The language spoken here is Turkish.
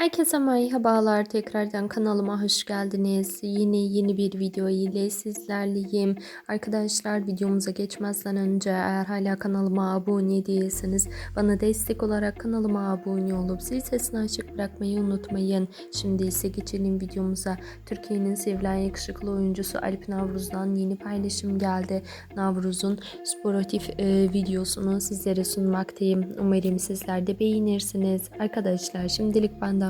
Herkese merhabalar. Tekrardan kanalıma hoş geldiniz. Yine yeni bir video ile sizlerleyim. Arkadaşlar videomuza geçmezden önce eğer hala kanalıma abone değilseniz bana destek olarak kanalıma abone olup zil sesini açık bırakmayı unutmayın. Şimdi ise geçelim videomuza. Türkiye'nin sevilen yakışıklı oyuncusu Alp Navruz'dan yeni paylaşım geldi. Navruz'un sportif e, videosunu sizlere sunmaktayım. Umarım sizler de beğenirsiniz. Arkadaşlar şimdilik benden